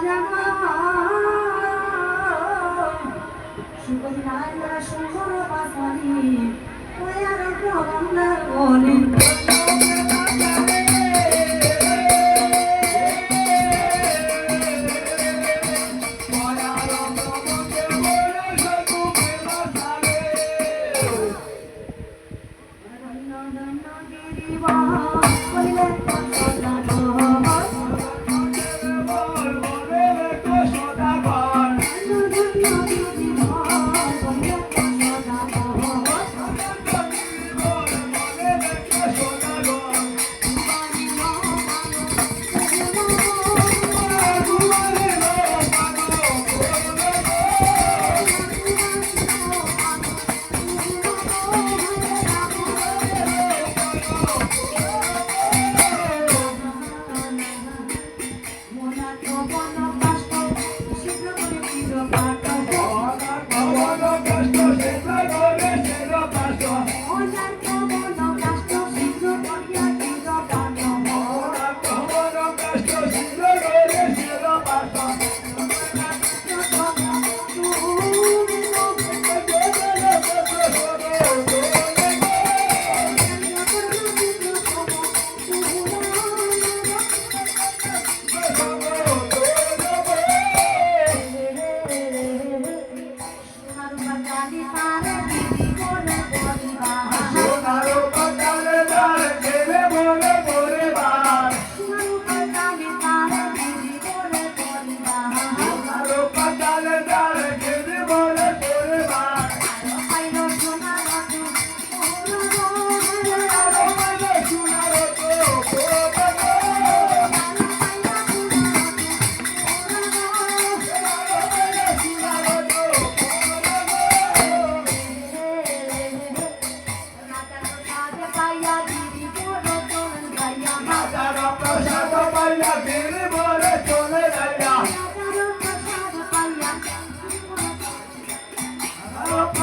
じゃあ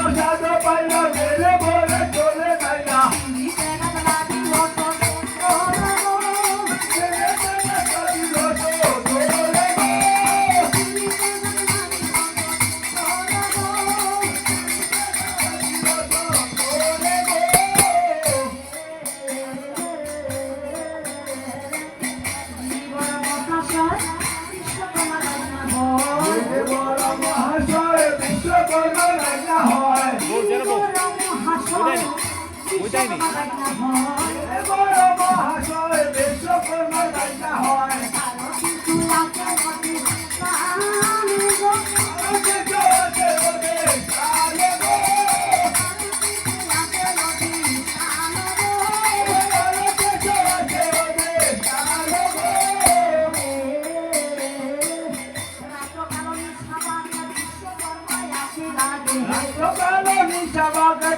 Lord God. ওইটাই নেই।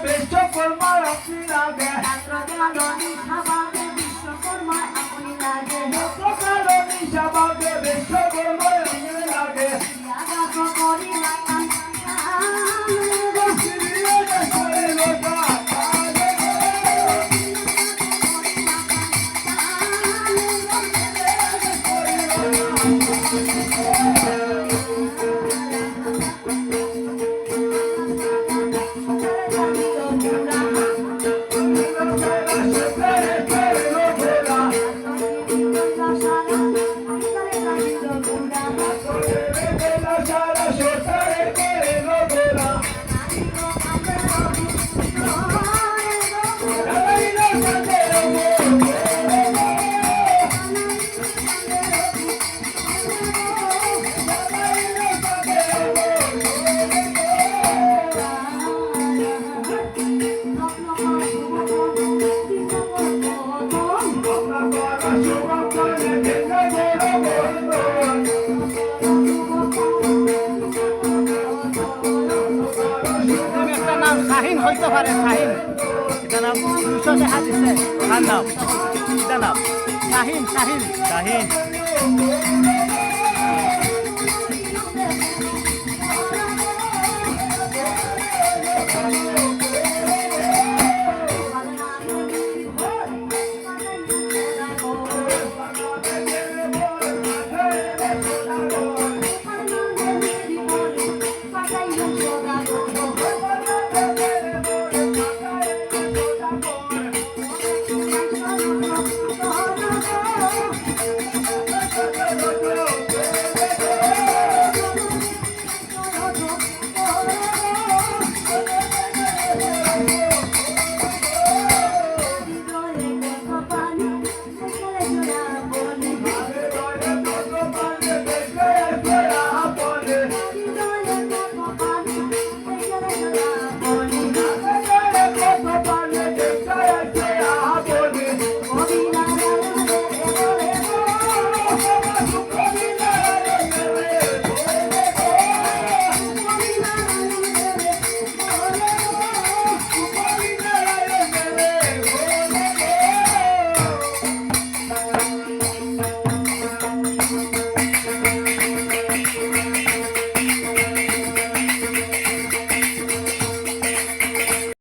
বেশ কর্ম রাত্রি রাগে হাত রাজা খাবার aplauso. নাম শাহিন হইতে পারে শাহিন এটা নাম? দুশো দেখা দিছে। কার নাম? এটা নাম? শাহিন শাহিন শাহিন